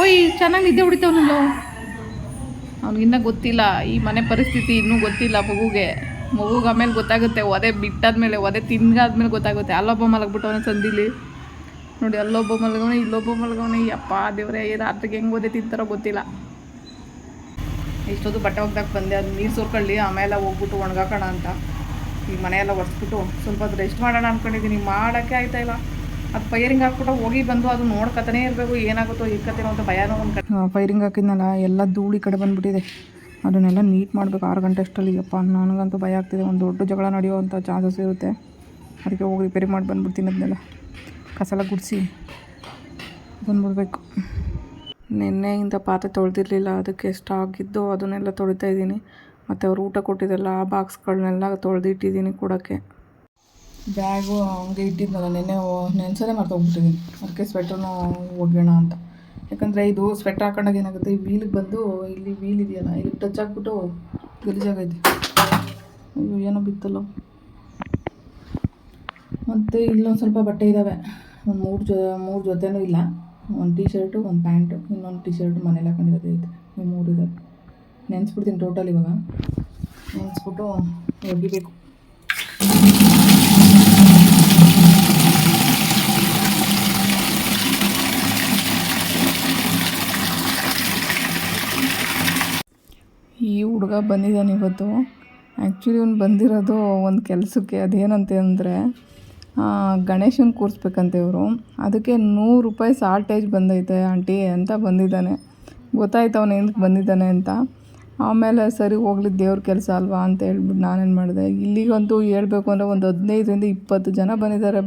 ಓಯ್, ಚೆನ್ನಾಗಿ ನಿದ್ದೆ ಹೊಡಿತಾವನಲ್ಲೋ ಅವ್ನಿಗಿನ್ನ ಗೊತ್ತಿಲ್ಲ. ಈ ಮನೆ ಪರಿಸ್ಥಿತಿ ಇನ್ನೂ ಗೊತ್ತಿಲ್ಲ ಮಗುಗೆ. ಮಗುಗೆ ಆಮೇಲೆ ಗೊತ್ತಾಗುತ್ತೆ, ಒದೆ ಬಿಟ್ಟಾದ್ಮೇಲೆ, ಒದೆ ತಿನ್ಗಾದ್ಮೇಲೆ ಗೊತ್ತಾಗುತ್ತೆ. ಅಲ್ಲೊಬ್ಬ ಮಲಗ್ಬಿಟ್ಟವನ ಸಂದಿಲಿ. ನೋಡಿ, ಅಲ್ಲೊಬ್ಬ ಮಲಗವನೆ, ಇಲ್ಲೊಬ್ಬ ಮಲಗವನೆ. ಅಪ್ಪ ದೇವ್ರೆ ರಾತ್ರಿಗೆ ಹೆಂಗೆ ಓದೇ ತಿಂತಾರೋ ಗೊತ್ತಿಲ್ಲ. ಇಷ್ಟೊತ್ತು ಬಟ್ಟೆ ಒಗ್ದಾಕ ಬಂದೆ. ಅದು ನೀರು ಸೋರ್ಕೊಳ್ಳಿ, ಆಮೇಲೆ ಹೋಗ್ಬಿಟ್ಟು ಒಣಗಾಕೋಣ ಅಂತ. ಈ ಮನೆಯೆಲ್ಲ ಒರೆಸ್ಬಿಟ್ಟು ಸ್ವಲ್ಪ ರೆಸ್ಟ್ ಮಾಡೋಣ ಅನ್ಕೊಂಡಿದ್ದೀನಿ ಮಾಡೋಕ್ಕೆ ಆಯ್ತಾ ಇಲ್ಲ? ಅದು ಫೈರಿಂಗ್ ಹಾಕ್ಬಿಟ್ಟು ಹೋಗಿ ಬಂದು ಅದು ನೋಡ್ಕತಾನೆ ಇರಬೇಕು, ಏನಾಗುತ್ತೋ ಇಕ್ಕತ್ತೇನೋ ಅಂತ ಭಯನೋ ಒಂದು ಫೈರಿಂಗ್ ಹಾಕಿದ್ನಲ್ಲ, ಎಲ್ಲ ಧೂಳಿ ಕಡೆ ಬಂದ್ಬಿಟ್ಟಿದೆ. ಅದನ್ನೆಲ್ಲ ನೀಟ್ ಮಾಡಬೇಕು, ಆರು ಗಂಟೆ ಅಷ್ಟರಲ್ಲಿ. ಅಪ್ಪ ನನಗಂತೂ ಭಯ ಆಗ್ತಿದೆ. ಒಂದು ದೊಡ್ಡ ಜಗಳ ನಡೆಯುವಂಥ ಚಾನ್ಸಸ್ ಇರುತ್ತೆ. ಅದಕ್ಕೆ ಹೋಗಿ ರಿಪೇರಿ ಮಾಡಿ ಬಂದ್ಬಿಡ್ತೀನಿ ಅದನ್ನೆಲ್ಲ ಕಸಲ ಗುಡಿಸಿ ಬಂದ್ಬಿಡ್ಬೇಕು. ನಿನ್ನೆಯಿಂದ ಪಾತ್ರೆ ತೊಳೆದಿರಲಿಲ್ಲ, ಅದಕ್ಕೆ ಎಷ್ಟು ಆಗಿದ್ದೋ ಅದನ್ನೆಲ್ಲ ತೊಳಿತಾ ಇದ್ದೀನಿ. ಮತ್ತು ಅವ್ರು ಊಟ ಕೊಟ್ಟಿದ್ದೆಲ್ಲ, ಆ ಬಾಕ್ಸ್ಗಳನ್ನೆಲ್ಲ ತೊಳೆದಿಟ್ಟಿದ್ದೀನಿ ಕೊಡೋಕ್ಕೆ. ಬ್ಯಾಗು ಹಂಗೆ ಇಟ್ಟಿದ್ನಲ್ಲ ನೆನ್ನೆ ನೆನ್ಸೋದೇ ಮರ್ತೋಗ್ಬಿಟ್ಟಿದ್ದೀನಿ ಅದಕ್ಕೆ ಸ್ವೆಟ್ರನ್ನು ಒಗ್ಯೋಣ ಅಂತ. ಯಾಕಂದರೆ ಇದು ಸ್ವೆಟ್ರ್ ಹಾಕೊಂಡಾಗ ಏನಾಗುತ್ತೆ, ಈ ವೀಲಿಗೆ ಬಂದು ಇಲ್ಲಿ ವೀಲ್ ಇದೆಯಲ್ಲ, ಇಲ್ಲಿ ಟಚ್ ಆಗಿಬಿಟ್ಟು ಗಲೀಜಾಗೈತೆ ಅಯ್ಯೋ, ಏನೋ ಬಿತ್ತಲ್ಲ. ಮತ್ತು ಇಲ್ಲೊಂದು ಸ್ವಲ್ಪ ಬಟ್ಟೆ ಇದ್ದಾವೆ ಒಂದು ಮೂರು ಜೊ, ಮೂರು ಜೊತೆನೂ ಇಲ್ಲ. ಒಂದು ಟೀ ಶರ್ಟು ಒಂದು ಪ್ಯಾಂಟು, ಇನ್ನೊಂದು ಟೀ ಶರ್ಟ್ ಮನೇಲಿ ಹಾಕೊಂಡಿರೋದು ಐತೆ ಈ ಮೂರು ಇದ್ದಾವೆ ನೆನೆಸ್ಬಿಡ್ತೀನಿ ಟೋಟಲ್ ಇವಾಗ. ನೆನೆಸ್ಬಿಟ್ಟು ಒಗಿಬೇಕು ಈ ಹುಡುಗ ಬಂದಿದ್ದಾನೆ ಇವತ್ತು. ಆ್ಯಕ್ಚುಲಿ ಅವ್ನು ಬಂದಿರೋದು ಒಂದು ಕೆಲಸಕ್ಕೆ. ಅದೇನಂತೆ ಅಂದರೆ ಗಣೇಶನ ಕೂರಿಸ್ಬೇಕಂತೆ ಇವರು. ಅದಕ್ಕೆ ನೂರು ರೂಪಾಯಿ ಸಾಲ್ಟೇಜ್ ಬಂದೈತೆ ಆಂಟಿ ಅಂತ ಬಂದಿದ್ದಾನೆ. ಗೊತ್ತಾಯ್ತು ಅವನು ಏನಕ್ಕೆ ಬಂದಿದ್ದಾನೆ ಅಂತ. ಆಮೇಲೆ ಸರಿ ಹೋಗ್ಲಿ ದೇವ್ರ ಕೆಲಸ ಅಲ್ವಾ ಅಂತ ಹೇಳ್ಬಿಟ್ಟು ನಾನೇನು ಮಾಡಿದೆ. ಇಲ್ಲಿಗಂತೂ ಹೇಳಬೇಕು ಅಂದರೆ ಒಂದು ಹದಿನೈದರಿಂದ ಇಪ್ಪತ್ತು ಜನ ಬಂದಿದ್ದಾರೆ.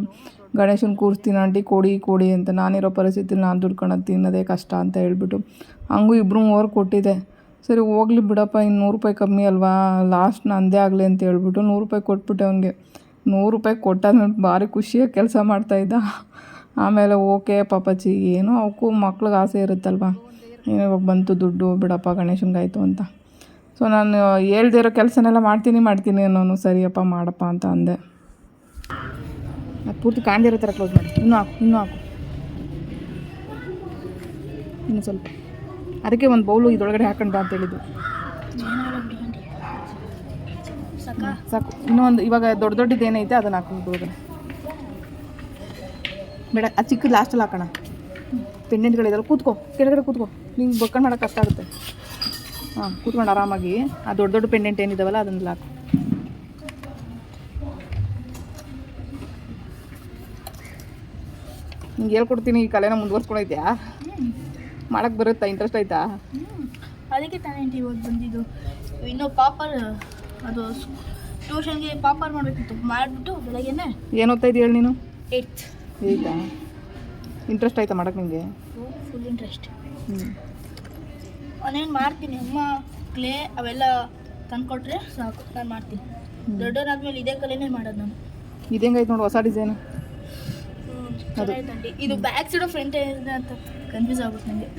ಗಣೇಶನ ಕೂರಿಸ್ತೀನಿ ಆಂಟಿ, ಕೊಡಿ ಕೊಡಿ ಅಂತ. ನಾನಿರೋ ಪರಿಸ್ಥಿತಿಲಿ ನಾನು ದುಡ್ಕೊಂಡು ತಿನ್ನೋದೇ ಕಷ್ಟ ಅಂತ ಹೇಳ್ಬಿಟ್ಟು. ಹಂಗೂ ಇಬ್ಬರು ಮೂವರು ಕೊಟ್ಟಿದ್ದೆ ಸರಿ ಹೋಗ್ಲಿ ಬಿಡಪ್ಪ, ಇನ್ನು ನೂರು ರೂಪಾಯಿ ಕಮ್ಮಿ ಅಲ್ವಾ? ಲಾಸ್ಟ್ ನಂದೇ ಆಗಲಿ ಅಂತ ಹೇಳ್ಬಿಟ್ಟು ನೂರು ರೂಪಾಯಿ ಕೊಟ್ಬಿಟ್ಟೆ ಅವನಿಗೆ. ನೂರು ರೂಪಾಯಿ ಕೊಟ್ಟಾದ್ಮೇಲೆ ಭಾರಿ ಖುಷಿಯಾಗಿ ಕೆಲಸ ಮಾಡ್ತಾಯಿದ್ದ ಆಮೇಲೆ ಓಕೆ ಪಾಪಚ್ಚಿ, ಏನೋ ಅವಕ್ಕೂ ಮಕ್ಳಿಗೆ ಆಸೆ ಇರುತ್ತಲ್ವ? ಇವಾಗ ಬಂತು ದುಡ್ಡು, ಬಿಡಪ್ಪ ಗಣೇಶನ್ಗಾಯಿತು ಅಂತ. ಸೊ ನಾನು ಹೇಳ್ದೇ ಇರೋ ಕೆಲಸನೆಲ್ಲ ಮಾಡ್ತೀನಿ ಮಾಡ್ತೀನಿ ಅನ್ನೋನು, ಸರಿಯಪ್ಪ, ಮಾಡಪ್ಪ ಅಂತ ಅಂದೆ. ಅದು ಪೂರ್ತಿ ಕಾಣ್ದಿರೋ ಥರ ಕ್ಲೋಸ್ ಮಾಡಿ. ಇನ್ನೂ ಹಾಕು ಇನ್ನೂ ಹಾಕು. ಇನ್ನು ಸ್ವಲ್ಪ. ಅದಕ್ಕೆ ಒಂದು ಬೌಲು ಇದೊಳಗಡೆ ಹಾಕೊಂಡು ಬಾ ಅಂತ ಹೇಳಿದ್ದು. ಸಾಕು. ಇನ್ನೂ ಒಂದು ಇವಾಗ ದೊಡ್ಡ ದೊಡ್ಡದು ಏನೈತೆ ಅದನ್ನು ಹಾಕೊಂಡು ಬೇಡ, ಆ ಚಿಕ್ಕದು ಲಾಸ್ಟಲ್ಲಿ ಹಾಕೋಣ. ಪೆಂಡೆಂಟ್ಗಳಿದಲ್ಲ ಕೂತ್ಕೋ. ಕೆಳಗಡೆ ಕೂತ್ಕೋ. ನಿಂಗೆ ಬಕ್ಕಂಡು ಮಾಡೋಕೆ ಕಷ್ಟ ಆಗುತ್ತೆ. ಹಾಂ, ಕೂತ್ಕೊಂಡು ಆರಾಮಾಗಿ. ಆ ದೊಡ್ಡ ದೊಡ್ಡ ಪೆಂಡೆಂಟ್ ಏನಿದಾವಲ್ಲ ಅದನ್ನೆಲ್ಲ ಹಾಕು. ನಿಂಗೆ ಹೇಳ್ಕೊಡ್ತೀನಿ, ಈ ಕಲೆನ ಮುಂದುವರ್ಸ್ಕೊಂಡೈತ್ಯಾ ಮಾಡಕ್ಕೆ ಬರುತ್ತಾ? ಇಂಟ್ರೆಸ್ಟ್ ಆಯ್ತಾ? ಅದಕ್ಕೆ ತಾನೇ ಇವಾಗ ಬಂದಿದ್ದು. ಇನ್ನೂ ಪಾಪರ್ ಅದು ಟ್ಯೂಷನ್ಗೆ ಪಾಪರ್ ಮಾಡಬೇಕಿತ್ತು. ಮಾಡಿಬಿಟ್ಟು ಬೆಳಗ್ಗೆನೆ ಏನು ಓದ್ತಾ ಇದೀಯ ಹೇಳಿ ನೀನು? ಏಯ್ತ್ ಏಯ್ತಾ ಇಂಟ್ರೆಸ್ಟ್ ಆಯ್ತಾ ಮಾಡಕ್ಕೆ ನಿಮಗೆ ಫುಲ್ ಇಂಟ್ರೆಸ್ಟ್ ಹ್ಞೂ ನಾನೇನು ಮಾಡ್ತೀನಿ ಅಮ್ಮ ಕ್ಲೇ ಅವೆಲ್ಲ ತಂದ್ಕೊಟ್ರೆ ಸಾಕು. ನಾನು ಮಾಡ್ತೀನಿ. ದೊಡ್ಡವರಾದ್ಮೇಲೆ ಇದೇ ಕಲೆನೇ ಮಾಡೋದು ನಾನು. ಇದು ಹೆಂಗೈತೆ ನೋಡು ಹೊಸ ಡಿಸೈನು ಇದು ಬ್ಯಾಕ್ ಸೈಡ್ ಫ್ರಂಟ್ ಅಂತ ಕನ್ಫ್ಯೂಸ್ ಆಗುತ್ತೆ ನನಗೆ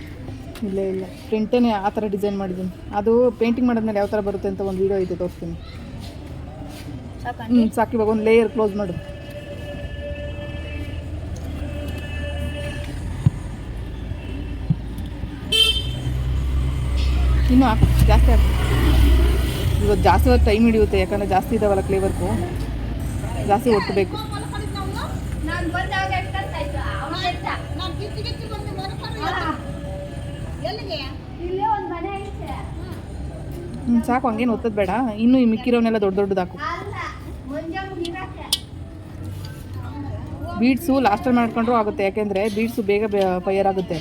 ಇಲ್ಲ ಇಲ್ಲ. ಫ್ರಂಟೇನೆ ಆ ಥರ ಡಿಸೈನ್ ಮಾಡಿದ್ದೀನಿ. ಅದು ಪೇಂಟಿಂಗ್ ಮಾಡಿದ್ಮೇಲೆ ಯಾವ ಥರ ಬರುತ್ತೆ ಅಂತ ಒಂದು ವೀಡಿಯೋ ಇದೆ ತೋರಿಸ್ತೀನಿ. ಹ್ಞೂ ಸಾಕು ಇವಾಗ ಒಂದು ಲೇಯರ್ ಕ್ಲೋಸ್ ಮಾಡು. ಇನ್ನೂ ಹಾಕು ಜಾಸ್ತಿ ಹಾಕು. ಇವತ್ತು ಜಾಸ್ತಿ ಹೊತ್ತು ಟೈಮ್ ಹಿಡಿಯುತ್ತೆ ಯಾಕಂದರೆ ಜಾಸ್ತಿ ಇದಾವಲ್ಲ ಕ್ಲೇವರ್ಕು ಜಾಸ್ತಿ ಒಟ್ಟಬೇಕು ಸಾಕು, ಹಂಗೇನು ಒತ್ತದ ಬೇಡ. ಇನ್ನೂ ಈ ಮಿಕ್ಕಿರೋನೆಲ್ಲ ದೊಡ್ಡ ದೊಡ್ಡದು ಹಾಕು ಬೀಡ್ಸು ಲಾಸ್ಟಲ್ಲಿ ಮಾಡ್ಕೊಂಡ್ರು ಆಗುತ್ತೆ, ಯಾಕೆಂದರೆ ಬೀಡ್ಸು ಬೇಗ ಫೈರ್ ಆಗುತ್ತೆ.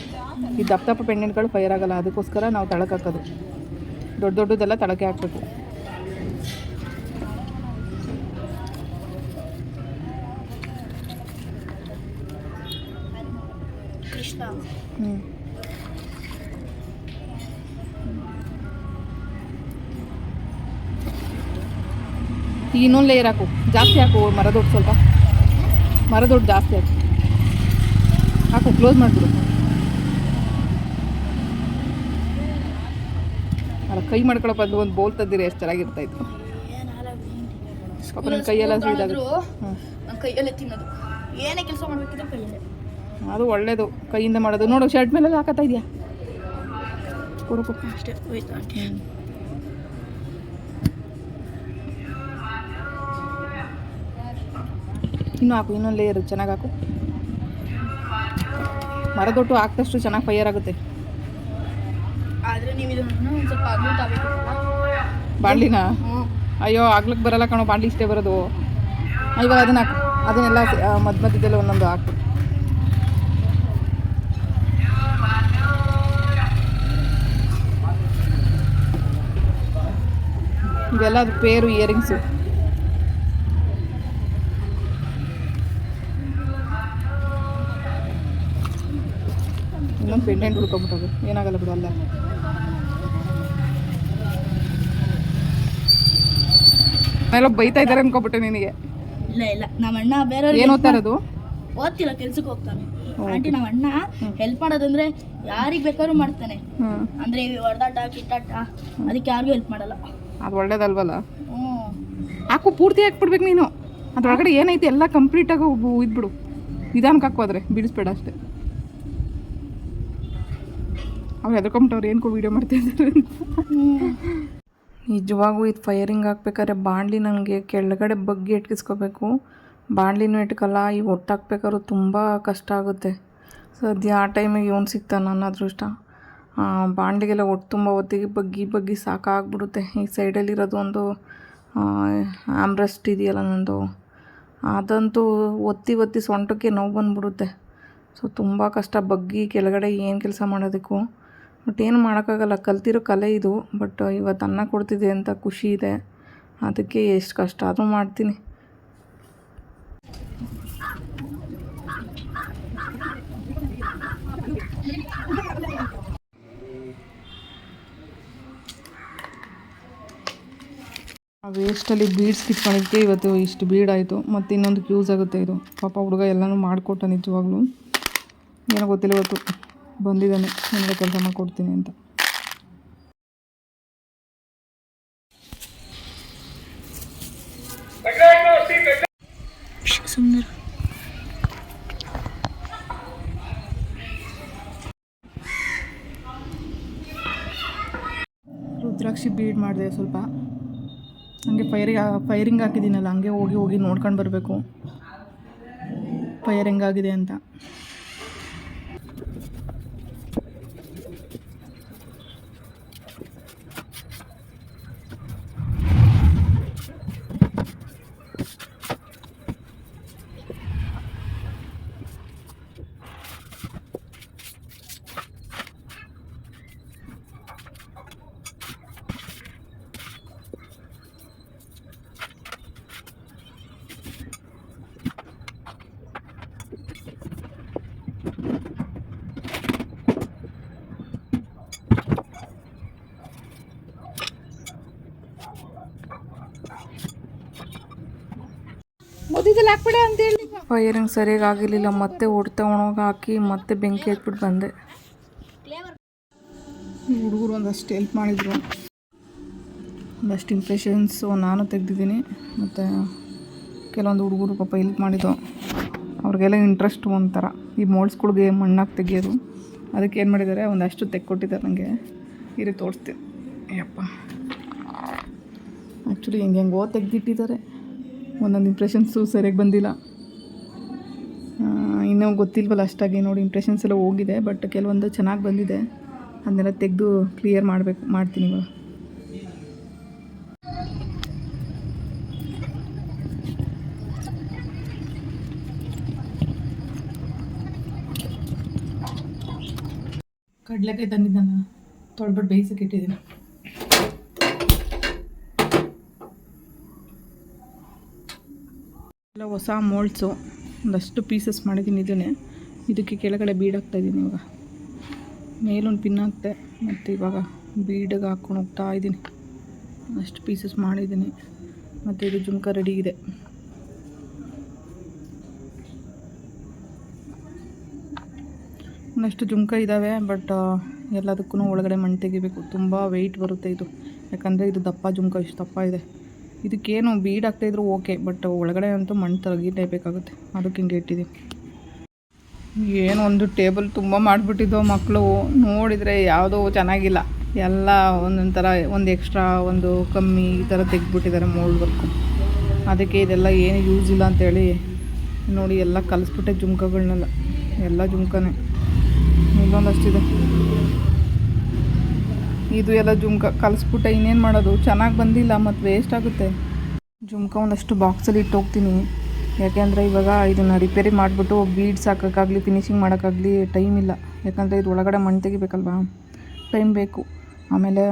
ಈ ದಪ್ಪ ದಪ್ಪ ಪೆಂಡೆಂಟ್ಗಳು ಫೈರ್ ಆಗಲ್ಲ, ಅದಕ್ಕೋಸ್ಕರ ನಾವು ತಳಕ್ಕೆ ಹಾಕೋದು. ದೊಡ್ಡ ದೊಡ್ಡದೆಲ್ಲ ತಳಕ್ಕೆ ಹಾಕಬೇಕು. ಈಗ ಇನ್ನೊಂದು ಲೇಯರ್ ಹಾಕು. ಜಾಸ್ತಿ ಹಾಕು ಮರದೊಡ್ಡು ಸ್ವಲ್ಪ. ಮರದೊಡ್ಡು ಜಾಸ್ತಿ ಹಾಕು. ಹಾಕು ಕ್ಲೋಸ್ ಮಾಡಿಬಿಡು. ಅಲ್ಲ ಕೈ ಮಾಡ್ಕೊಳಪ್ಪ ಅದು ಒಂದು ಬೋಲ್ ತದ್ದೀರಿ ಎಷ್ಟು ಚೆನ್ನಾಗಿರ್ತಾಯಿತ್ತು ಪಾಪ ನನ್ನ ಕೈಯೆಲ್ಲ ಇದಾಗುತ್ತೆ ಹ್ಞೂ ನನ್ನ ಕೈಯಲ್ಲೇ ತಿನ್ನೋದು. ಏನೇ ಕೆಲಸ ಮಾಡ್ಬೇಕಿದ್ರೆ ಕೈಯಲ್ಲೇ. ಅದು ಒಳ್ಳೇದು. ಕೈಯಿಂದ ಮಾಡೋದು. ನೋಡು ಶರ್ಟ್ ಮೇಲೆಲ್ಲ ಹಾಕತ್ತಾ ಇದೆಯಾ? ಕೊಡಕು ಅಷ್ಟೇ ಇನ್ನು ಹಾಕು ಇನ್ನೊಂದು ಲೇಯರ್ ಚೆನ್ನಾಗಿ ಹಾಕು. ಮರದೊಟ್ಟು ಹಾಕ್ದಷ್ಟು ಚೆನ್ನಾಗಿ ಫೈಯರ್ ಆಗುತ್ತೆ. ಬಾಂಡ್ಲಿನ ಅಯ್ಯೋ ಆಗ್ಲಕ್ಕೆ ಬರಲ್ಲ ಕಣೋ ಬಾಂಡ್ಲಿ ಇಷ್ಟೇ ಬರೋದು. ಇವಾಗ ಅದನ್ನ ಹಾಕು. ಅದನ್ನೆಲ್ಲ ಮಧ್ಯ ಮಧ್ಯದಲ್ಲಿ ಒಂದೊಂದು ಹಾಕು. ಇವೆಲ್ಲ ಅದು ಪೇರು ಇಯರಿಂಗ್ಸು ಇನ್ನೊಂದು ಪೆಂಡೆಂಟ್ ಉಳ್ಕೊಬಿಟ್ಟದು ಏನಾಗಲ್ಲ ಬಿಡು ಅಲ್ಲ. ಎಲ್ಲ ಬೈತಾ ಇದ್ದಾರೆ ಅನ್ಕೊಬಿಟ್ಟೆ ನಿನಗೆ. ಇಲ್ಲ ಇಲ್ಲ. ನಮ್ಮ ಅಣ್ಣ ಬೇರೆ ಏನು ಓದ್ತಾ ಇರೋದು ಓದ್ತಿಲ್ಲ ಕೆಲ್ಸಕ್ಕೆ ಹೋಗ್ತಾನೆ. ಆಂಟಿ ನಮ್ಮ ಅಣ್ಣ ಹೆಲ್ಪ್ ಮಾಡೋದಂದ್ರೆ ಯಾರಿಗೆ ಬೇಕಾದ್ರೂ ಮಾಡ್ತಾನೆ. ಅಂದ್ರೆ ಹೊಡೆದಾಟ ಕಿಟ್ಟಾಟ ಅದಕ್ಕೆ ಯಾರಿಗೂ ಹೆಲ್ಪ್ ಮಾಡಲ್ಲ. ಅದು ಒಳ್ಳೇದಲ್ವಲ್ಲ? ಹಾಕು ಪೂರ್ತಿ ಹಾಕ್ಬಿಡ್ಬೇಕು ನೀನು. ಅದ್ರೊಳಗಡೆ ಏನೈತೆ ಎಲ್ಲ ಕಂಪ್ಲೀಟಾಗಿ ಇದ್ಬಿಡು. ನಿಧಾನಕ್ಕೆ ಹಾಕೋದ್ರೆ ಬಿಡಿಸ್ಬೇಡ ಅಷ್ಟೇ. ಅವ್ರು ಹೆದರ್ಕೊಂಬಿಟ್ಟವ್ರು ಏನಕ್ಕೂ ವೀಡಿಯೋ ಮಾಡ್ತಿದ್ದಾರೆ ನಿಜವಾಗೂ ಇದು ಫೈರಿಂಗ್ ಹಾಕ್ಬೇಕಾದ್ರೆ ಬಾಣಲಿ ನನಗೆ ಕೆಳಗಡೆ ಬಗ್ಗಿ ಇಟ್ಕಿಸ್ಕೋಬೇಕು ಬಾಣಲಿನೂ ಇಟ್ಕಲ್ಲ, ಈ ಒಟ್ಟು ಹಾಕ್ಬೇಕಾದ್ರು ತುಂಬ ಕಷ್ಟ ಆಗುತ್ತೆ. ಸದ್ಯ ಆ ಟೈಮಿಗೆ ಇವನು ಸಿಗ್ತಾನೆ ನನ್ನ ಅದೃಷ್ಟ. ಬಾಣಲಿಗೆಲ್ಲ ಒಟ್ಟು ತುಂಬ ಹೊತ್ತಿಗೆ ಬಗ್ಗಿ ಬಗ್ಗಿ ಸಾಕಾಗ್ಬಿಡುತ್ತೆ. ಈ ಸೈಡಲ್ಲಿರೋದು ಒಂದು ಆಮ್ರೆಸ್ಟ್ ಇದೆಯಲ್ಲ ನಂದು. ಅದಂತೂ ಒತ್ತಿ ಒತ್ತಿ ಸೊಂಟಕ್ಕೆ ನೋವು ಬಂದ್ಬಿಡುತ್ತೆ. ಸೊ ತುಂಬ ಕಷ್ಟ. ಬಗ್ಗಿ ಕೆಳಗಡೆ ಏನು ಕೆಲಸ ಮಾಡೋದಕ್ಕೂ. ಬಟ್ ಏನು ಮಾಡೋಕ್ಕಾಗಲ್ಲ, ಕಲ್ತಿರೋ ಕಲೆ ಇದು. ಬಟ್ ಇವತ್ತು ಅನ್ನ ಕೊಡ್ತಿದೆ ಅಂತ ಖುಷಿ ಇದೆ. ಅದಕ್ಕೆ ಎಷ್ಟು ಕಷ್ಟ. ಆದರೂ ಮಾಡ್ತೀನಿ. ವೇಸ್ಟಲ್ಲಿ ಬೀಡ್ಸ್ ಕಿತ್ಕೊಂಡಿದ್ದೆ ಇವತ್ತು ಇಷ್ಟು ಬೀಡಾಯಿತು ಮತ್ತು ಇನ್ನೊಂದು ಯೂಸ್ ಆಗುತ್ತೆ ಇದು. ಪಾಪ ಹುಡುಗ ಎಲ್ಲನೂ ಮಾಡಿಕೊಟ್ಟ ನಿಜವಾಗ್ಲೂ. ಏನೋ ಗೊತ್ತಿಲ್ಲ ಇವತ್ತು. ಬಂದಿದ್ದಾನೆ ನಿಮಗೆ ಕೆಲಸ ಮಾಡಿಕೊಡ್ತೀನಿ ಅಂತ. ಸುಮ್ಮನೆ ರುದ್ರಾಕ್ಷಿ ಬೀಡ್ ಮಾಡಿದೆ ಸ್ವಲ್ಪ. ಹಂಗೆ ಫೈರಿಂಗ್ ಫೈರಿಂಗ್ ಹಾಕಿದ್ದೀನಲ್ಲ ಹಂಗೆ ಹೋಗಿ ಹೋಗಿ ನೋಡ್ಕೊಂಡು ಬರಬೇಕು. ಫೈರ್ ಹೆಂಗಾಗಿದೆ ಅಂತ. ಫೈರಿಂಗ್ ಸರಿಯಾಗಿ ಆಗಿರಲಿಲ್ಲ. ಮತ್ತೆ ಹೊಡ್ತಾ ಒಣಗ ಹಾಕಿ ಮತ್ತೆ ಬೆಂಕಿ ಹಚ್ಬಿಟ್ಟು ಬಂದೆ. ಹುಡುಗರು ಒಂದಷ್ಟು ಹೆಲ್ಪ್ ಮಾಡಿದರು. ಒಂದಷ್ಟು ಇಂಪ್ರೆಷನ್ಸು ನಾನು ತೆಗ್ದಿದ್ದೀನಿ. ಮತ್ತು ಕೆಲವೊಂದು ಹುಡುಗರು ಪಾಪ ಹೆಲ್ಪ್ ಮಾಡಿದ್ದು. ಅವ್ರಿಗೆಲ್ಲ ಇಂಟ್ರೆಸ್ಟ್ ಒಂಥರ. ಈ ಮೋಲ್ಸ್ಗಳಿಗೆ ಮಣ್ಣಾಗಿ ತೆಗಿಯೋದು. ಅದಕ್ಕೆ ಏನು ಮಾಡಿದ್ದಾರೆ? ಒಂದಷ್ಟು ತೆಕ್ಕೊಟ್ಟಿದ್ದಾರೆ ನನಗೆ ಇರಿ ತೋರಿಸ್ತೀನಿ. ಅಯ್ಯಪ್ಪ. ಆ್ಯಕ್ಚುಲಿ ಹೆಂಗೆ ಹೆಂಗೋ ತೆಗ್ದಿಟ್ಟಿದ್ದಾರೆ. ಒಂದೊಂದು ಇಂಪ್ರೆಷನ್ಸು ಸರಿಯಾಗಿ ಬಂದಿಲ್ಲ. ಇನ್ನೂ ಗೊತ್ತಿಲ್ವಲ್ಲ ಅಷ್ಟಾಗಿ, ನೋಡಿ ಇಂಪ್ರೆಷನ್ಸ್ ಎಲ್ಲ ಹೋಗಿದೆ ಬಟ್ ಕೆಲವೊಂದು ಚೆನ್ನಾಗಿ ಬಂದಿದೆ. ಅದನ್ನೆಲ್ಲ ತೆಗೆದು ಕ್ಲಿಯರ್ ಮಾಡಬೇಕು, ಮಾಡ್ತೀನಿ ಇವಾಗ. ಕಡಲೆಕಾಯಿ ತಂದಿದ್ದಾನ ತೊಳ್ಬಿಟ್ಟು ಬೇಯಿಸಕ್ಕೆ ಇಟ್ಟಿದ್ದೀನಿ. ಎಲ್ಲ ಹೊಸ ಮೋಲ್ಡ್ಸು ಒಂದಷ್ಟು ಪೀಸಸ್ ಮಾಡಿದ್ದೀನಿ ಇದನ್ನೇ. ಇದಕ್ಕೆ ಕೆಳಗಡೆ ಬೀಡ್ ಹಾಕ್ತಾಯಿದ್ದೀನಿ ಇವಾಗ. ಮೇಲೊಂದು ಪಿನ್ ಹಾಕ್ತೆ. ಮತ್ತು ಇವಾಗ ಬೀಡಿಗೆ ಹಾಕ್ಕೊಂಡು ಹೋಗ್ತಾ ಇದ್ದೀನಿ. ಅಷ್ಟು ಪೀಸಸ್ ಮಾಡಿದ್ದೀನಿ. ಮತ್ತು ಇದು ಜುಮ್ಕ ರೆಡಿ ಇದೆ. ಒಂದಷ್ಟು ಜುಮ್ಕ ಇದ್ದಾವೆ ಬಟ್ ಎಲ್ಲದಕ್ಕೂ ಒಳಗಡೆ ಮಣ್ಣು ತೆಗಿಬೇಕು. ತುಂಬ ವೆಯ್ಟ್ ಬರುತ್ತೆ ಇದು. ಯಾಕಂದರೆ ಇದು ದಪ್ಪ ಜುಮ್ಕ, ಇಷ್ಟು ದಪ್ಪ ಇದೆ. ಇದಕ್ಕೇನು ಬೀಡ್ ಆಗ್ತಾಯಿದ್ರು ಓಕೆ, ಬಟ್ ಒಳಗಡೆ ಅಂತೂ ಮಣ್ಣು ತೆಗಿಲೇಬೇಕಾಗುತ್ತೆ ಅದಕ್ಕೆ ಹಿಂಗೆ ಇಟ್ಟಿದೆ ಏನು ಒಂದು ಟೇಬಲ್ ತುಂಬ ಮಾಡಿಬಿಟ್ಟಿದ್ದೋ ಮಕ್ಕಳು, ನೋಡಿದರೆ ಯಾವುದೂ ಚೆನ್ನಾಗಿಲ್ಲ. ಎಲ್ಲ ಒಂದೊಂದು ಒಂದು ಎಕ್ಸ್ಟ್ರಾ, ಒಂದು ಕಮ್ಮಿ ಈ ಥರ ತೆಗ್ದುಬಿಟ್ಟಿದ್ದಾರೆ ಮೋಲ್ಡ್ ವರ್ಕು ಅದಕ್ಕೆ ಇದೆಲ್ಲ ಏನು ಯೂಸ್ ಇಲ್ಲ ಅಂತೇಳಿ ನೋಡಿ ಎಲ್ಲ ಕಲಿಸ್ಬಿಟ್ಟೆ ಜುಮ್ಕಗಳನ್ನೆಲ್ಲ. ಎಲ್ಲ ಜುಮ್ಕನೇ. ಇಲ್ಲೊಂದಷ್ಟಿದೆ ಇದು ಎಲ್ಲ ಜುಮ್ಕ ಕಲಿಸ್ಬಿಟ್ಟೆ ಇನ್ನೇನು ಮಾಡೋದು? ಚೆನ್ನಾಗಿ ಬಂದಿಲ್ಲ ಮತ್ತು ವೇಸ್ಟ್ ಆಗುತ್ತೆ. ಜುಮ್ಕ ಒಂದಷ್ಟು ಬಾಕ್ಸಲ್ಲಿ ಇಟ್ಟು ಹೋಗ್ತೀನಿ. ಯಾಕೆಂದರೆ ಇವಾಗ ಇದನ್ನು ರಿಪೇರಿ ಮಾಡಿಬಿಟ್ಟು ಬೀಡ್ಸ್ ಹಾಕೋಕ್ಕಾಗಲಿ ಫಿನಿಶಿಂಗ್ ಮಾಡೋಕ್ಕಾಗಲಿ ಟೈಮ್ ಇಲ್ಲ. ಯಾಕಂದರೆ ಇದು ಒಳಗಡೆ ಮಣ್ಣು ತೆಗಿಬೇಕಲ್ವಾ? ಟೈಮ್ ಬೇಕು. ಆಮೇಲೆ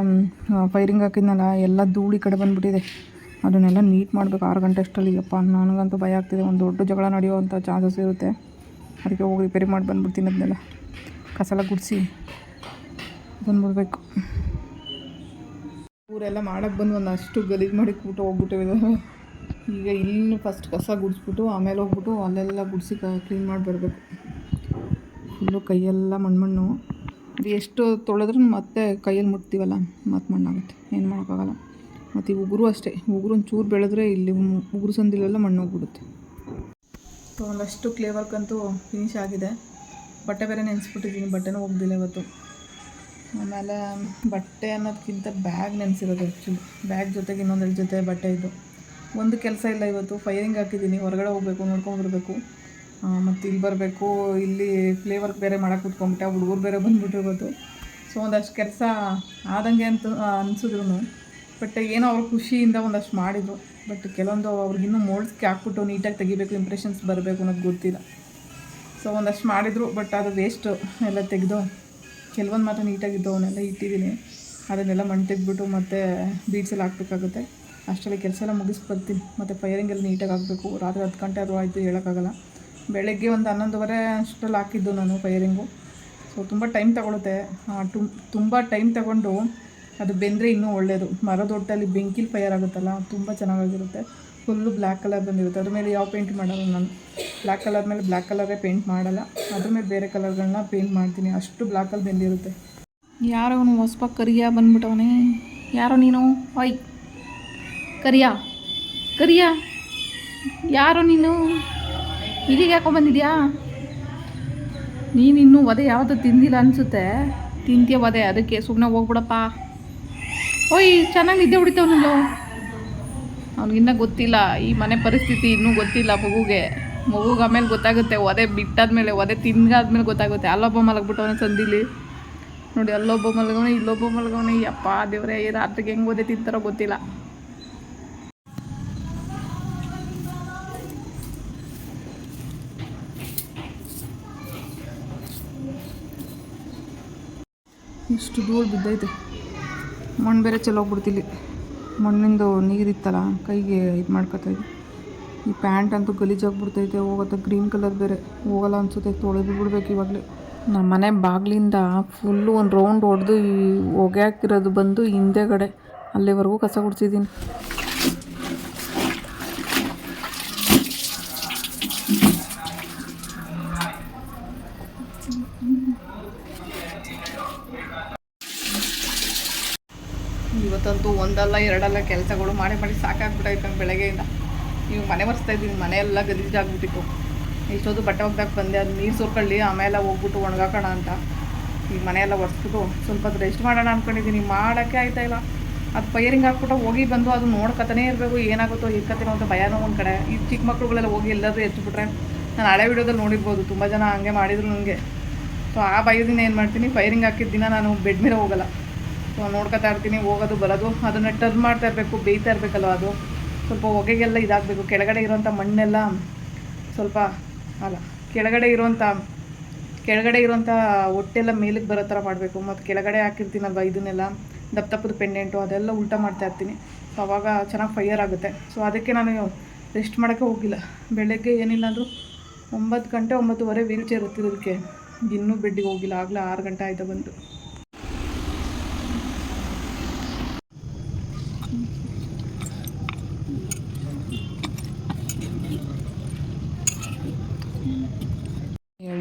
ಫೈರಿಂಗ್ ಹಾಕಿದ್ನಲ್ಲ, ಎಲ್ಲ ಧೂಳಿ ಕಡೆ ಬಂದುಬಿಟ್ಟಿದೆ. ಅದನ್ನೆಲ್ಲ ನೀಟ್ ಮಾಡಬೇಕು. ಆರು ಗಂಟೆ ಅಷ್ಟರಲ್ಲಿ. ಅಪ್ಪ ನನಗಂತೂ ಭಯ ಆಗ್ತಿದೆ. ಒಂದು ದೊಡ್ಡ ಜಗಳ ನಡೆಯುವಂಥ ಚಾನ್ಸಸ್ ಇರುತ್ತೆ. ಅದಕ್ಕೆ ಹೋಗಿ ರಿಪೇರಿ ಮಾಡಿ ಬಂದುಬಿಡ್ತೀನಿ ಅದನ್ನೆಲ್ಲ ಕಸಲ ಗುಡಿಸಿ. ಬಂದ್ಬಿಡ್ಬೇಕು. ಊರೆಲ್ಲ ಮಾಡೋಕ್ಕೆ ಬಂದು ಒಂದು ಅಷ್ಟು ಗಲೀಜು ಮಾಡಿ ಕೂಟ ಹೋಗ್ಬಿಟ್ಟಿವೆ. ಈಗ ಇಲ್ಲಿ ಫಸ್ಟ್ ಕಸ ಗುಡಿಸ್ಬಿಟ್ಟು, ಆಮೇಲೆ ಹೋಗ್ಬಿಟ್ಟು ಅಲ್ಲೆಲ್ಲ ಗುಡಿಸಿ ಕ್ಲೀನ್ ಮಾಡಿ ಬರಬೇಕು. ಫುಲ್ಲು ಕೈಯೆಲ್ಲ ಮಣ್ಣು ಮಣ್ಣು ಎಷ್ಟು ತೊಳೆದ್ರೂ ಮತ್ತೆ ಕೈಯಲ್ಲಿ ಮುಟ್ತೀವಲ್ಲ, ಮತ್ತೆ ಮಣ್ಣಾಗುತ್ತೆ. ಏನು ಮಾಡೋಕ್ಕಾಗಲ್ಲ. ಮತ್ತು ಈ ಉಗುರು ಅಷ್ಟೇ. ಉಗುರು ಒಂಚೂರು ಬೆಳೆದ್ರೆ ಇಲ್ಲಿ ಉಗುರು ಸಂದಿಲೆಲ್ಲ ಮಣ್ಣು ಹೋಗ್ಬಿಡುತ್ತೆ. ಸೊ ಒಂದಷ್ಟು ಕ್ಲೇ ವರ್ಕ್ ಅಂತೂ ಫಿನಿಶ್ ಆಗಿದೆ. ಬಟ್ಟೆ ಬೇರೆ ನೆನೆಸ್ಬಿಟ್ಟಿದ್ದೀನಿ ಬಟ್ಟೆನೂ ಹೋಗ್ದಿಲ್ಲ ಇವತ್ತು. ಆಮೇಲೆ ಬಟ್ಟೆ ಅನ್ನೋದಕ್ಕಿಂತ ಬ್ಯಾಗ್ ನೆನೆಸಿರೋದು ಆ್ಯಕ್ಚುಲಿ ಬ್ಯಾಗ್ ಜೊತೆಗೆ ಇನ್ನೊಂದ್ರ ಜೊತೆ ಬಟ್ಟೆ ಇದು. ಒಂದು ಕೆಲಸ ಇಲ್ಲ ಇವತ್ತು ಫೈರಿಂಗ್ ಹಾಕಿದ್ದೀನಿ. ಹೊರಗಡೆ ಹೋಗಬೇಕು, ನೋಡ್ಕೊಂಡು ಬರಬೇಕು. ಮತ್ತು ಇಲ್ಲಿ ಬರಬೇಕು, ಇಲ್ಲಿ ಫ್ಲೇವರ್ ಬೇರೆ ಮಾಡಕ್ಕೆ ಕೂತ್ಕೊಂಡ್ಬಿಟ್ಟೆ, ಹುಡುಗರು ಬೇರೆ ಬಂದುಬಿಟ್ಟಿರ್ಬೋದು ಸೊ ಒಂದಷ್ಟು ಕೆಲಸ ಆದಂಗೆ ಅಂತ ಅನಿಸಿದ್ರು ಬಟ್ ಏನೋ ಅವ್ರ ಖುಷಿಯಿಂದ ಒಂದಷ್ಟು ಮಾಡಿದರು. ಬಟ್ ಕೆಲವೊಂದು ಅವ್ರಿಗಿನ್ನೂ ಮೋಲ್ಡ್ಸ್ಗೆ ಹಾಕ್ಬಿಟ್ಟು ನೀಟಾಗಿ ತೆಗಿಬೇಕು ಇಂಪ್ರೆಷನ್ಸ್ ಬರಬೇಕು ಅನ್ನೋದು ಗೊತ್ತಿಲ್ಲ. ಸೊ ಒಂದಷ್ಟು ಮಾಡಿದರು ಬಟ್ ಅದು ವೇಸ್ಟು ಎಲ್ಲ ತೆಗೆದು ಕೆಲವೊಂದು ಮಾತ್ರ ನೀಟಾಗಿದ್ದು ಅವನ್ನೆಲ್ಲ ಇಟ್ಟಿದ್ದೀನಿ. ಅದನ್ನೆಲ್ಲ ಮಣ್ಣು ತೆಗೆದ್ಬಿಟ್ಟು ಮತ್ತೆ ಬೀಡ್ಸ್ ಹಾಕ್ಬೇಕಾಗುತ್ತೆ. ಅಷ್ಟರಲ್ಲಿ ಕೆಲಸ ಎಲ್ಲ ಮುಗಿಸಿ ಬರ್ತೀನಿ. ಮತ್ತು ಫೈರಿಂಗ್ ಎಲ್ಲ ನೀಟಾಗಿ ಹಾಕಬೇಕು. ರಾತ್ರಿ ಹತ್ತು ಗಂಟೆ ಅದು ಆಯಿತು, ಹೇಳೋಕ್ಕಾಗಲ್ಲ. ಬೆಳಗ್ಗೆ ಒಂದು ಹನ್ನೊಂದುವರೆ ಅಷ್ಟರಲ್ಲಿ ಹಾಕಿದ್ದು ನಾನು ಫೈರಿಂಗು ಸೊ ತುಂಬ ಟೈಮ್ ತಗೊಳುತ್ತೆ. ಟು ತುಂಬ ಟೈಮ್ ತಗೊಂಡು ಅದು ಬೆಂದರೆ ಇನ್ನೂ ಒಳ್ಳೆಯದು ಮರದ ಒಟ್ಟಲ್ಲಿ ಬೆಂಕಿಲಿ ಫೈರ್ ಆಗುತ್ತಲ್ಲ, ತುಂಬ ಚೆನ್ನಾಗಿರುತ್ತೆ ಫುಲ್ಲು ಬ್ಲ್ಯಾಕ್ ಕಲರ್ ಬಂದಿರುತ್ತೆ. ಅದ್ರ ಮೇಲೆ ಯಾವ ಪೇಂಟ್ ಮಾಡಲ್ಲ ನಾನು. ಬ್ಲ್ಯಾಕ್ ಕಲರ್ ಮೇಲೆ ಬ್ಲ್ಯಾಕ್ ಕಲರೇ ಪೇಂಟ್ ಮಾಡಲ್ಲ. ಅದ್ರ ಮೇಲೆ ಬೇರೆ ಕಲರ್ಗಳನ್ನ ಪೇಂಟ್ ಮಾಡ್ತೀನಿ. ಅಷ್ಟು ಬ್ಲ್ಯಾಕಲ್ಲಿ ಬಂದಿರುತ್ತೆ. ಯಾರೋ ಅವನು ಹೊಸಪ ಕರಿಯ ಬಂದ್ಬಿಟ್ಟವನೇ. ಯಾರೋ ನೀನು? ಓಯ್, ಕರಿಯಾ ಕರಿಯಾ. ಯಾರೋ ನೀನು? ಇಲ್ಲಿಗೆ ಯಾಕೋ ಬಂದಿದ್ಯಾ? ನೀನು ಇನ್ನೂ ಒದೆ ಯಾವುದು ತಿಂದಿಲ್ಲ ಅನಿಸುತ್ತೆ. ತಿಂತೀಯ ಒದೆ ಅದಕ್ಕೆ ಸುಮ್ಮನೆ ಹೋಗ್ಬಿಡಪ್ಪ. ಓಯ್, ಚೆನ್ನಾಗಿ ನಿದ್ದೆ ಹೊಡಿತಾವನಲ್ಲೋ ಅವ್ನಿಗಿನ್ನ ಗೊತ್ತಿಲ್ಲ, ಈ ಮನೆ ಪರಿಸ್ಥಿತಿ ಇನ್ನೂ ಗೊತ್ತಿಲ್ಲ ಮಗುಗೆ. ಮಗುಗೆ ಆಮೇಲೆ ಗೊತ್ತಾಗುತ್ತೆ, ಒದೆ ಬಿಟ್ಟಾದ್ಮೇಲೆ, ಒದೆ ತಿನ್ಗಾದ್ಮೇಲೆ ಗೊತ್ತಾಗುತ್ತೆ. ಅಲ್ಲೊಬ್ಬ ಮಲಗ್ಬಿಟ್ಟವನೇ ಸಂದಿಲಿ. ನೋಡಿ, ಅಲ್ಲೊಬ್ಬ ಮಲಗವನೆ, ಇಲ್ಲೊಬ್ಬ ಮಲಗವನೆ, ಯಪ್ಪ ದೇವ್ರೆ, ಈ ರಾತ್ರಿಗೆ ಹೆಂಗೆ ಒದೆ ತಿಂತಾರೋ ಗೊತ್ತಿಲ್ಲ. ಇಷ್ಟು ಧೂಳು ಬಿದ್ದೈತೆ. ಮಣ್ಣು ಬೇರೆ ಚೆಲ್ಲೋಗ್ಬಿಡ್ತಿಲ್ಲಿ ಮಣ್ಣಿಂದು ನೀರಿತ್ತಲ್ಲ, ಕೈಗೆ ಇದು ಮಾಡ್ಕೊತಾ ಇದ್ದೆ. ಈ ಪ್ಯಾಂಟ್ ಅಂತೂ ಗಲೀಜಾಗ್ಬಿಡ್ತೈತೆ ಹೋಗುತ್ತೆ. ಗ್ರೀನ್ ಕಲರ್ ಬೇರೆ. ಹೋಗಲ್ಲ ಅನ್ಸುತ್ತೆ ತೊಳೆದು ಬಿಡ್ಬೇಕು ಇವಾಗಲೇ. ನಮ್ಮ ಮನೆ ಬಾಗಿಲಿಂದ ಫುಲ್ಲು ಒಂದು ರೌಂಡ್ ಹೊಡೆದು ಈ ಹೊಗೆ ಹಾಕಿರೋದು ಬಂದು ಹಿಂದೆಗಡೆ. ಅಲ್ಲಿವರೆಗೂ ಕಸ ಗುಡಿಸಿದ್ದೀನಿ ಇವತ್ತಂತೂ ಒಂದಲ್ಲ, ಎರಡಲ್ಲ ಕೆಲಸಗಳು ಮಾಡಿ ಮಾಡಿ ಸಾಕಾಗ್ಬಿಟ್ಟೈತೆ ಬೆಳಗ್ಗೆ ಬೆಳಗ್ಗೆಯಿಂದ. ನೀವು ಮನೆ ಒರೆಸ್ತಾ ಇದ್ದೀನಿ ಮನೆಯೆಲ್ಲ ಗಲೀಜಾಗ್ಬಿಟ್ಟಿತ್ತು. ಇಷ್ಟೊತ್ತು ಬಟ್ಟೆ ಒಗ್ದಾಗ ಬಂದೆ, ಅದು ನೀರು ಸುರ್ಕೊಳ್ಳಿ, ಆಮೇಲೆ ಹೋಗ್ಬಿಟ್ಟು ಒಣಗಾಕೋಣ ಅಂತ. ಈ ಮನೆಯೆಲ್ಲ ಒರೆಸ್ಬಿಟ್ಟು ಸ್ವಲ್ಪ ಅದು ರೆಸ್ಟ್ ಮಾಡೋಣ ಅಂದ್ಕೊಂಡಿದ್ದೀನಿ ಮಾಡೋಕ್ಕೆ ಆಯ್ತಾ ಇಲ್ಲ. ಅದು ಪೈರಿಂಗ್ ಹಾಕ್ಬಿಟ್ಟು ಹೋಗಿ ಬಂದು ಅದು ನೋಡ್ಕೊತಾನೆ ಇರಬೇಕು, ಏನಾಗುತ್ತೋ ಇರ್ಕತ್ತೇನೋ ಅಂತ ಭಯನೋ ಒಂದು ಕಡೆ. ಈ ಚಿಕ್ಕ ಮಕ್ಳುಗಳೆಲ್ಲ ಹೋಗಿ ಎಲ್ಲಾದರೂ ಎತ್ಬಿಟ್ರೆ ನಾನು ಹಳೆ ವಿಡಿಯೋದಲ್ಲಿ ನೋಡಿರ್ಬೋದು, ತುಂಬ ಜನ ಹಂಗೆ ಮಾಡಿದ್ರು ನನಗೆ ಸೊ ಆ ಭಯದಿಂದ ಏನು ಮಾಡ್ತೀನಿ ಫೈರಿಂಗ್ ಹಾಕಿದ ದಿನ ನಾನು ಬೆಡ್ ಮೇಲೆ ಹೋಗಲ್ಲ. ನೋಡ್ಕೊತಾ ಇರ್ತೀನಿ, ಹೋಗೋದು, ಬರೋದು, ಅದನ್ನು ಟರ್ನ್ ಮಾಡ್ತಾ ಇರಬೇಕು, ಬೇಯ್ತಾ ಇರಬೇಕಲ್ಲ ಅದು? ಸ್ವಲ್ಪ ಹೊಗೆಗೆಲ್ಲ ಇದಾಗಬೇಕು, ಕೆಳಗಡೆ ಇರೋಂಥ ಮಣ್ಣೆಲ್ಲ ಸ್ವಲ್ಪ ಅಲ್ಲ, ಕೆಳಗಡೆ ಇರೋಂಥ ಕೆಳಗಡೆ ಇರೋಂಥ ಹೊಟ್ಟೆಲ್ಲ ಮೇಲಕ್ಕೆ ಬರೋ ಥರ ಮಾಡಬೇಕು. ಮತ್ತು ಕೆಳಗಡೆ ಹಾಕಿರ್ತೀನಲ್ವ ಇದನ್ನೆಲ್ಲ, ದಪ್ಪ ದಪ್ಪದ ಪೆಂಡೆಂಟು ಅದೆಲ್ಲ ಉಲ್ಟ ಮಾಡ್ತಾ ಇರ್ತೀನಿ. ಸೊ ಅವಾಗ ಚೆನ್ನಾಗಿ ಫೈಯರ್ ಆಗುತ್ತೆ. ಸೊ ಅದಕ್ಕೆ ನಾನು ರೆಸ್ಟ್ ಮಾಡೋಕ್ಕೆ ಹೋಗಿಲ್ಲ. ಬೆಳಗ್ಗೆ ಏನಿಲ್ಲ ಅಂದರೂ ಒಂಬತ್ತು ಗಂಟೆ ಒಂಬತ್ತುವರೆ ವೀಲ್ ಚೇರ್ ಹತ್ತಿರೋದಕ್ಕೆ ಇನ್ನೂ ಬೆಡ್ಡಿಗೆ ಹೋಗಿಲ್ಲ. ಆಗಲೇ ಆರು ಗಂಟೆ ಆಯಿತು ಬಂತು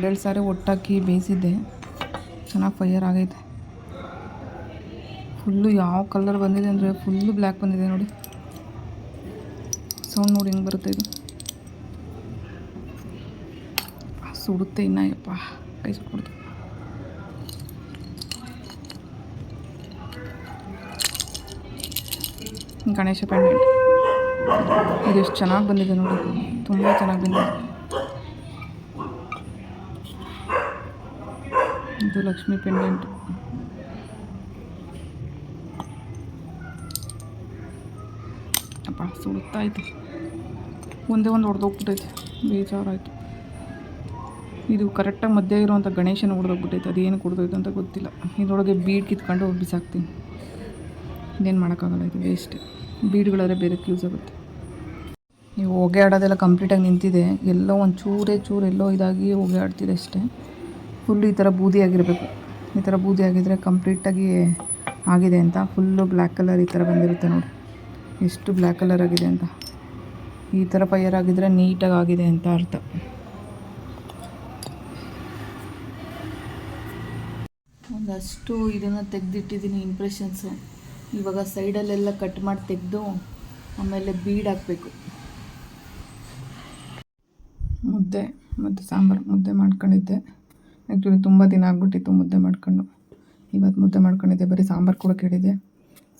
ಎರಡೆರಡು ಸಾರಿ ಒಟ್ಟಾಕಿ ಬೇಯಿಸಿದ್ದೆ. ಚೆನ್ನಾಗಿ ಫೈಯರ್ ಆಗೈತೆ. ಫುಲ್ಲು ಯಾವ ಕಲರ್ ಬಂದಿದೆ ಅಂದರೆ ಫುಲ್ಲು ಬ್ಲ್ಯಾಕ್ ಬಂದಿದೆ ನೋಡಿ. ಸೌಂಡ್ ನೋಡಿ ಹೆಂಗೆ ಬರುತ್ತೆ ಇದು? ಸುಡುತ್ತೆ ಇನ್ನ, ಯಪ್ಪ, ಕೈ ಸುಟ್ಬಿಡ್ತು. ಗಣೇಶ ಪೆಂಡೆಂಟ್ ಇದು ಎಷ್ಟು ಚೆನ್ನಾಗಿ ಬಂದಿದೆ ನೋಡಿ. ತುಂಬ ಚೆನ್ನಾಗಿ ಬಂದಿದೆ. ಇದು ಲಕ್ಷ್ಮಿ ಪೆಂಡೆಂಟ್ ಅಪ್ಪ ಸುಡುತ್ತಾಯ್ತು ಒಂದೇ ಒಂದು ಹೊಡೆದೋಗ್ಬಿಟ್ಟೈತೆ ಬೇಜಾರಾಯಿತು ಇದು ಕರೆಕ್ಟಾಗಿ ಮಧ್ಯೆ ಇರುವಂಥ ಗಣೇಶನ ಹೊಡೆದೋಗ್ಬಿಟ್ಟೈತೆ ಅದೇನು ಕೊಡ್ದೋಯ್ತು ಅಂತ ಗೊತ್ತಿಲ್ಲ ಇದರೊಳಗೆ ಬೀಡ್ ಕಿತ್ಕೊಂಡು ಬಿಸಾಕ್ತೀನಿ ಇನ್ನೇನು ಮಾಡೋಕ್ಕಾಗಲ್ಲ ಇದು ವೇಸ್ಟ್ ಬೀಡ್ಗಳಾದ್ರೆ ಬೇರೆ ಯೂಸ್ ಆಗುತ್ತೆ ನೀವು ಹೊಗೆ ಆಡೋದೆಲ್ಲ ಕಂಪ್ಲೀಟಾಗಿ ನಿಂತಿದೆ ಎಲ್ಲೋ ಒಂದು ಚೂರೇ ಚೂರು ಎಲ್ಲೋ ಇದಾಗಿ ಹೊಗೆ ಆಡ್ತಿದೆ ಅಷ್ಟೇ ಫುಲ್ ಈ ಥರ ಬೂದಿ ಆಗಿರಬೇಕು. ಈ ಥರ ಬೂದಿ ಆಗಿದ್ರೆ ಕಂಪ್ಲೀಟಾಗಿ ಆಗಿದೆ ಅಂತ. ಫುಲ್ಲು ಬ್ಲ್ಯಾಕ್ ಕಲರ್ ಈ ಥರ ಬಂದಿರುತ್ತೆ ನೋಡಿ. ಎಷ್ಟು ಬ್ಲ್ಯಾಕ್ ಕಲರ್ ಆಗಿದೆ ಅಂತ. ಈ ಥರ ಫೈಯರ್ ಆಗಿದ್ರೆ ನೀಟಾಗಿ ಆಗಿದೆ ಅಂತ ಅರ್ಥ. ಒಂದಷ್ಟು ಇದನ್ನು ತೆಗೆದಿಟ್ಟಿದ್ದೀನಿ ಇಂಪ್ರೆಷನ್ಸು ಇವಾಗ ಸೈಡಲ್ಲೆಲ್ಲ ಕಟ್ ಮಾಡಿ ತೆಗೆದು ಆಮೇಲೆ ಬೀಡ್ ಹಾಕಬೇಕು. ಮುದ್ದೆ ಮತ್ತು ಸಾಂಬಾರು ಮುದ್ದೆ ಮಾಡ್ಕೊಂಡಿದ್ದೆ. ಆ್ಯಕ್ಚುಲಿ ತುಂಬ ದಿನ ಆಗ್ಬಿಟ್ಟಿತ್ತು ಮುದ್ದೆ ಮಾಡ್ಕೊಂಡು. ಇವತ್ತು ಮುದ್ದೆ ಮಾಡ್ಕೊಂಡಿದ್ದೆ, ಬರೀ ಸಾಂಬಾರು ಕೂಡ ಕೇಳಿದೆ.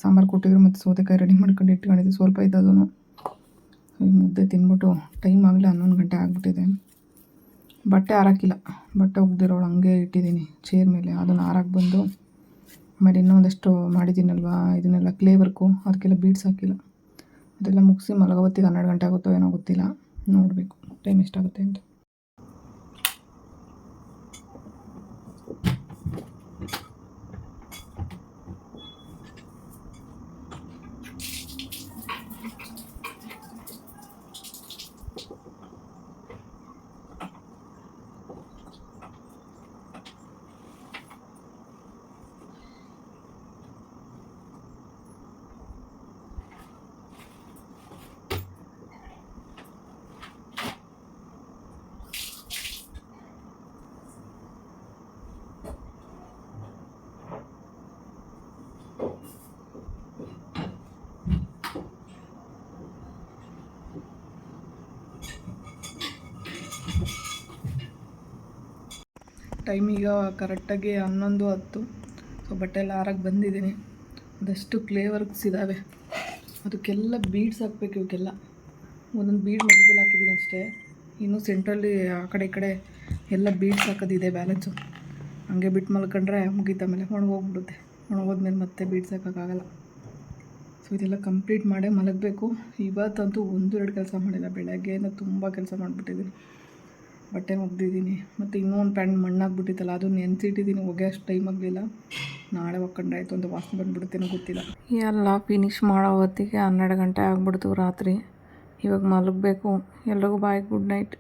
ಸಾಂಬಾರು ಕೊಟ್ಟಿದ್ರು ಮತ್ತು ಸೌತೆಕಾಯಿ ರೆಡಿ ಮಾಡ್ಕೊಂಡು ಇಟ್ಕೊಂಡಿದ್ದೆ, ಸ್ವಲ್ಪ ಇದ್ದದೂ ಮುದ್ದೆ ತಿಂದ್ಬಿಟ್ಟು ಟೈಮ್ ಆಗಲಿ ಹನ್ನೊಂದು ಗಂಟೆ ಆಗಿಬಿಟ್ಟಿದೆ. ಬಟ್ಟೆ ಹಾರಾಕಿಲ್ಲ ಬಟ್ಟೆ ಒಗ್ದಿರೋಳು ಹಂಗೆ ಇಟ್ಟಿದ್ದೀನಿ ಚೇರ್ ಮೇಲೆ. ಅದನ್ನು ಹಾರಾಕ್ ಬಂದು, ಆಮೇಲೆ ಇನ್ನೊಂದಷ್ಟು ಮಾಡಿದ್ದೀನಲ್ವಾ, ಇದನ್ನೆಲ್ಲ ಕ್ಲೇ ವರ್ಕು ಅದಕ್ಕೆಲ್ಲ ಬೀಡ್ಸ್ ಹಾಕಿಲ್ಲ. ಅದೆಲ್ಲ ಮುಗಿಸಿ ಮಲಗೋತ್ತಿಗೆ ಹನ್ನೆರಡು ಗಂಟೆ ಆಗುತ್ತೋ ಏನೋ ಗೊತ್ತಿಲ್ಲ. ನೋಡಬೇಕು ಟೈಮ್ ಎಷ್ಟಾಗುತ್ತೆ ಅಂತ. ಟೈಮ್ ಕರೆಕ್ಟಾಗಿ ಹನ್ನೊಂದು ಹತ್ತು. ಸೊ ಬಟ್ಟೆ ಎಲ್ಲ ಹಾರಕ್ಕೆ ಬಂದಿದ್ದೀನಿ. ಅದಷ್ಟು ಕ್ಲೇ ವರ್ಕ್ಸ್ ಇದ್ದಾವೆ ಅದಕ್ಕೆಲ್ಲ ಬೀಡ್ಸ್ ಹಾಕ್ಬೇಕು ಇವಕ್ಕೆಲ್ಲ. ಒಂದೊಂದು ಬೀಡ್ ಮಧ್ಯದಲ್ಲಿ ಹಾಕಿದ್ದೀನಿ ಅಷ್ಟೇ. ಇನ್ನೂ ಸೆಂಟ್ರಲ್ಲಿ ಆ ಕಡೆ ಈ ಕಡೆ ಎಲ್ಲ ಬೀಡ್ಸ್ ಹಾಕೋದಿದೆ ಬ್ಯಾಲೆನ್ಸು ಹಂಗೆ ಬಿಟ್ಟು ಮಲ್ಕೊಂಡ್ರೆ ಮುಗೀತ ಮೇಲೆ ಒಣಗೋಗ್ಬಿಡುತ್ತೆ. ಒಣಗೋದ್ಮೇಲೆ ಮತ್ತೆ ಬೀಡ್ಸ್ ಹಾಕೋಕ್ಕಾಗಲ್ಲ. ಸೊ ಇದೆಲ್ಲ ಕಂಪ್ಲೀಟ್ ಮಾಡೇ ಮಲಗಬೇಕು. ಇವತ್ತಂತೂ ಒಂದು ಎರಡು ಕೆಲಸ ಮಾಡಿಲ್ಲ. ಬೆಳಗ್ಗೆಯಿಂದ ತುಂಬ ಕೆಲಸ ಮಾಡಿಬಿಟ್ಟಿದ್ದೀನಿ. ಬಟ್ಟೆ ಒಗ್ದಿದ್ದೀನಿ. ಮತ್ತು ಇನ್ನೂ ಒಂದು ಪ್ಯಾಂಟ್ ಮಣ್ಣಾಗ್ಬಿಟ್ಟಿತ್ತಲ್ಲ ಅದು ನೆನೆಸಿಟ್ಟಿದ್ದೀನಿ. ಒಗೆ ಅಷ್ಟು ಟೈಮ್ ಆಗಲಿಲ್ಲ. ನಾಳೆ ಒಕ್ಕಂಡಾಯಿತು ಒಂದು ವಾಸನೆ ಬಂದುಬಿಡುತ್ತೇನೋ ಗೊತ್ತಿಲ್ಲ. ಎಲ್ಲ ಫಿನಿಶ್ ಮಾಡೋ ಹೊತ್ತಿಗೆ ಹನ್ನೆರಡು ಗಂಟೆ ಆಗ್ಬಿಡ್ತು ರಾತ್ರಿ. ಇವಾಗ ಮಲಗಬೇಕು. ಎಲ್ರಿಗೂ ಬಾಯ್ ಗುಡ್ ನೈಟ್